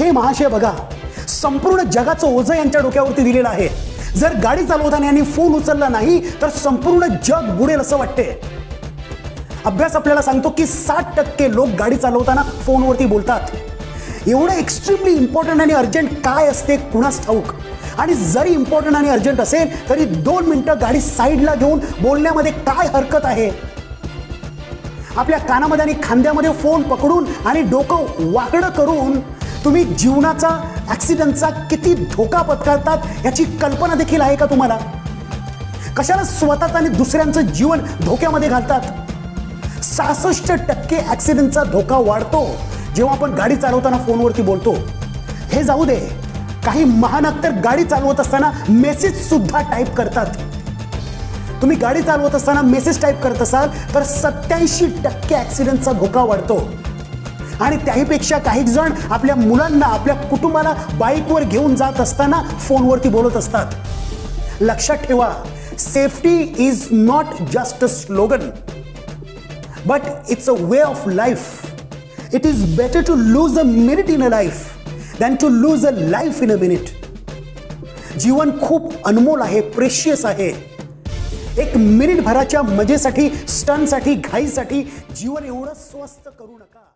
हे महाशय बघा संपूर्ण जगाचं ओझं यांच्या डोक्यावरती दिलेलं आहे. जर गाडी चालवताना यांनी फोन उचलला नाही तर संपूर्ण जग बुडेल असं वाटते अभ्यास आपल्याला सांगतो की साठ टक्के लोक गाडी चालवताना फोनवरती बोलतात. एवढं एक्स्ट्रीमली इम्पॉर्टंट आणि अर्जंट काय असते कुणास ठाऊक? आणि जरी इम्पॉर्टंट आणि अर्जंट असेल तरी दोन मिनटं गाडी साईडला घेऊन बोलण्यामध्ये काय हरकत आहे? आपल्या कानामध्ये आणि खांद्यामध्ये फोन पकडून आणि डोकं वाकडं करून तुम्ही जीवनाचा ॲक्सिडेंटचा किती धोका पत्करतात याची कल्पना देखील आहे का तुम्हाला? कशाला स्वतःचं आणि दुसऱ्यांचं जीवन धोक्यामध्ये घालतात? सहासष्ट टक्के ॲक्सिडेंटचा धोका वाढतो जेव्हा आपण गाडी चालवताना फोनवरती बोलतो. हे जाऊ दे काही महानग तर गाडी चालवत असताना मेसेज सुद्धा टाईप करतात. तुम्ही गाडी चालवत असताना मेसेज टाईप करत असाल तर सत्याऐंशी टक्के ॲक्सिडेंटचा धोका वाढतो. आणि त्याहीपेक्षा काही जण आपल्या मुलांना आपल्या कुटुंबाला बाईकवर घेऊन जात असताना फोनवरती बोलत असतात. लक्षात ठेवा safety is not just a slogan but it's a way of life it is better to lose a minute in a life than to lose a life in a minute जीवन खूप अनमोल आहे प्रेशियस आहे. एक minute भराच्या मजेसाठी स्टनसाठी घाईसाठी जीवन एवढं स्वस्त करू नका.